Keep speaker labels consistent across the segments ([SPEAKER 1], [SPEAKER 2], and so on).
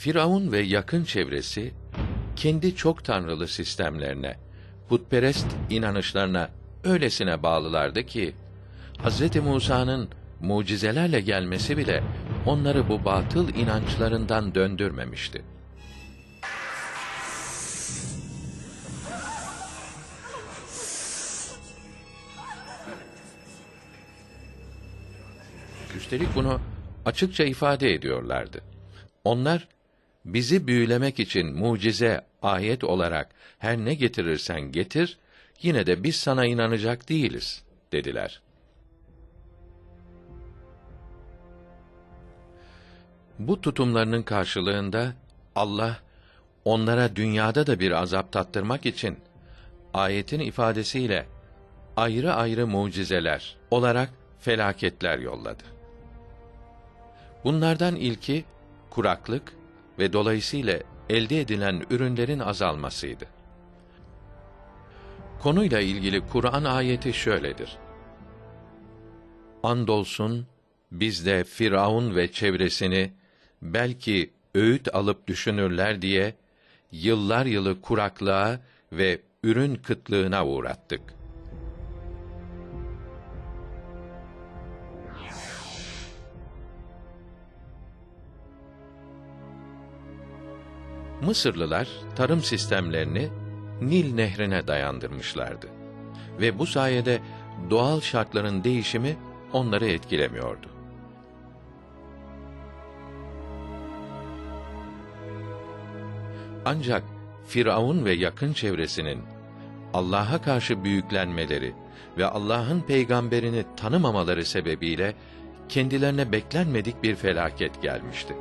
[SPEAKER 1] Firavun ve yakın çevresi kendi çok tanrılı sistemlerine, putperest inanışlarına öylesine bağlılardı ki Hz. Musa'nın mucizelerle gelmesi bile onları bu batıl inançlarından döndürmemişti. Üstelik bunu açıkça ifade ediyorlardı. Onlar bizi büyülemek için mucize, ayet olarak her ne getirirsen getir, yine de biz sana inanacak değiliz dediler. Bu tutumlarının karşılığında Allah onlara dünyada da bir azap tattırmak için ayetin ifadesiyle ayrı ayrı mucizeler olarak felaketler yolladı. Bunlardan ilki kuraklık ve dolayısıyla elde edilen ürünlerin azalmasıydı. Konuyla ilgili Kur'an ayeti şöyledir. Andolsun biz de Firavun ve çevresini belki öğüt alıp düşünürler diye yıllar yılı kuraklığa ve ürün kıtlığına uğrattık. Mısırlılar tarım sistemlerini Nil nehrine dayandırmışlardı ve bu sayede doğal şartların değişimi onları etkilemiyordu. Ancak Firavun ve yakın çevresinin Allah'a karşı büyüklenmeleri ve Allah'ın peygamberini tanımamaları sebebiyle kendilerine beklenmedik bir felaket gelmişti.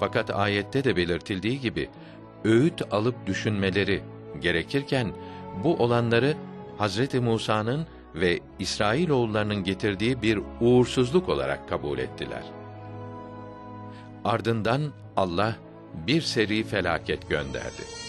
[SPEAKER 1] Fakat ayette de belirtildiği gibi öğüt alıp düşünmeleri gerekirken bu olanları Hazreti Musa'nın ve İsrailoğullarının getirdiği bir uğursuzluk olarak kabul ettiler. Ardından Allah bir seri felaket gönderdi.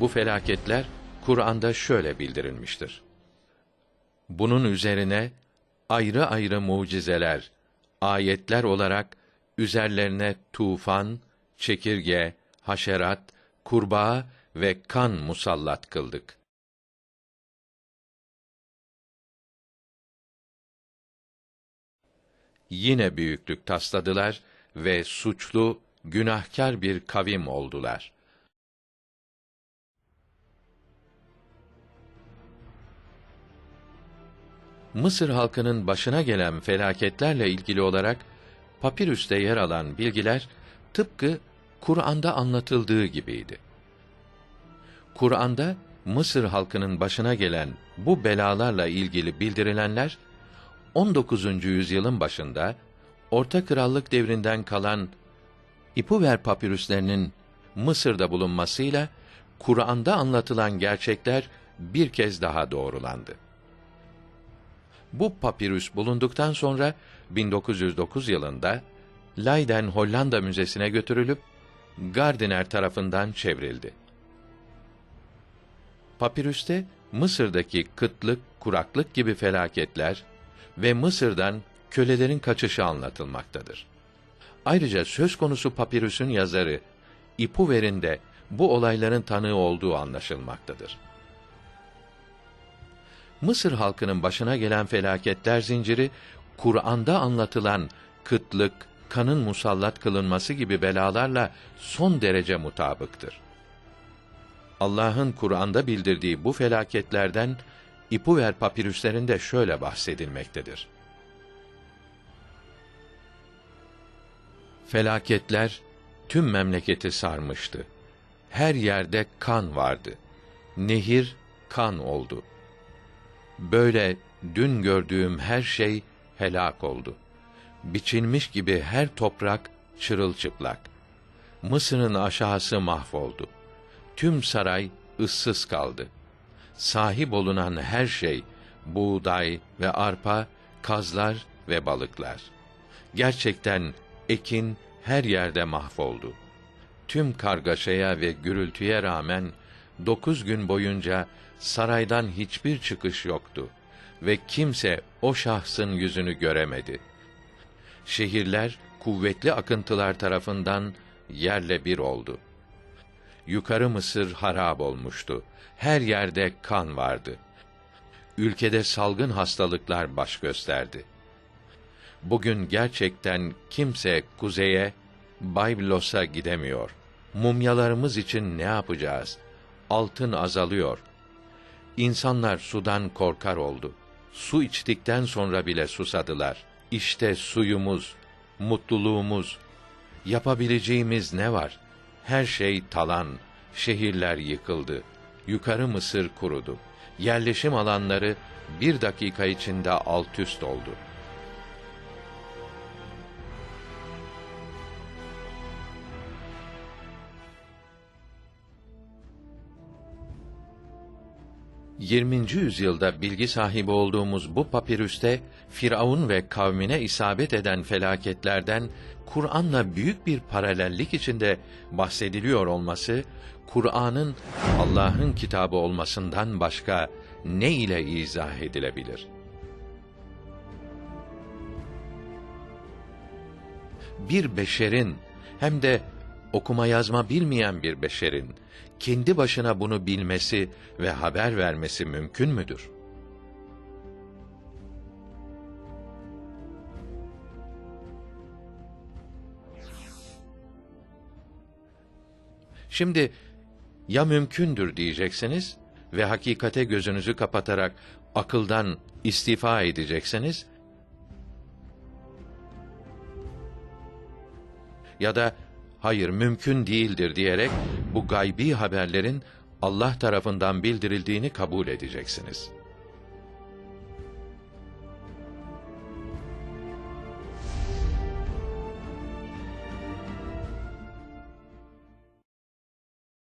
[SPEAKER 1] Bu felaketler Kur'an'da şöyle bildirilmiştir. Bunun üzerine ayrı ayrı mucizeler, ayetler olarak üzerlerine tufan, çekirge, haşerat, kurbağa ve kan musallat kıldık. Yine büyüklük tasladılar ve suçlu, günahkar bir kavim oldular.'' Mısır halkının başına gelen felaketlerle ilgili olarak papirüste yer alan bilgiler tıpkı Kur'an'da anlatıldığı gibiydi. Kur'an'da Mısır halkının başına gelen bu belalarla ilgili bildirilenler 19. yüzyılın başında Orta Krallık devrinden kalan İpuver papirüslerinin Mısır'da bulunmasıyla Kur'an'da anlatılan gerçekler bir kez daha doğrulandı. Bu papirüs bulunduktan sonra 1909 yılında Leiden Hollanda Müzesi'ne götürülüp Gardiner tarafından çevrildi. Papirüste Mısır'daki kıtlık, kuraklık gibi felaketler ve Mısır'dan kölelerin kaçışı anlatılmaktadır. Ayrıca söz konusu papirüsün yazarı İpuver'in de bu olayların tanığı olduğu anlaşılmaktadır. Mısır halkının başına gelen felaketler zinciri Kur'an'da anlatılan kıtlık, kanın musallat kılınması gibi belalarla son derece mutabıktır. Allah'ın Kur'an'da bildirdiği bu felaketlerden İpuver papirüslerinde şöyle bahsedilmektedir. Felaketler tüm memleketi sarmıştı. Her yerde kan vardı. Nehir kan oldu. Böyle dün gördüğüm her şey helak oldu. Biçilmiş gibi her toprak çırılçıplak. Mısır'ın aşağısı mahvoldu. tüm saray ıssız kaldı. Sahip olunan her şey, buğday ve arpa, kazlar ve balıklar. Gerçekten ekin her yerde mahvoldu. Tüm kargaşaya ve gürültüye rağmen dokuz gün boyunca saraydan hiçbir çıkış yoktu ve kimse o şahsın yüzünü göremedi. Şehirler kuvvetli akıntılar tarafından yerle bir oldu. Yukarı Mısır harap olmuştu. Her yerde kan vardı. Ülkede salgın hastalıklar baş gösterdi. Bugün gerçekten kimse kuzeye, Bayblos'a gidemiyor. Mumyalarımız için ne yapacağız? Altın azalıyor. İnsanlar sudan korkar oldu. Su içtikten sonra bile susadılar. İşte suyumuz, mutluluğumuz. Yapabileceğimiz ne var? Her şey talan, şehirler yıkıldı. Yukarı Mısır kurudu. Yerleşim alanları bir dakika içinde alt üst oldu. Yirminci yüzyılda bilgi sahibi olduğumuz bu papirüste Firavun ve kavmine isabet eden felaketlerden Kur'an'la büyük bir paralellik içinde bahsediliyor olması Kur'an'ın Allah'ın kitabı olmasından başka ne ile izah edilebilir? Bir beşerin hem de okuma yazma bilmeyen bir beşerin kendi başına bunu bilmesi ve haber vermesi mümkün müdür? Şimdi ya mümkündür diyeceksiniz ve hakikate gözünüzü kapatarak akıldan istifa edeceksiniz ya da hayır mümkün değildir diyerek bu gaybi haberlerin Allah tarafından bildirildiğini kabul edeceksiniz.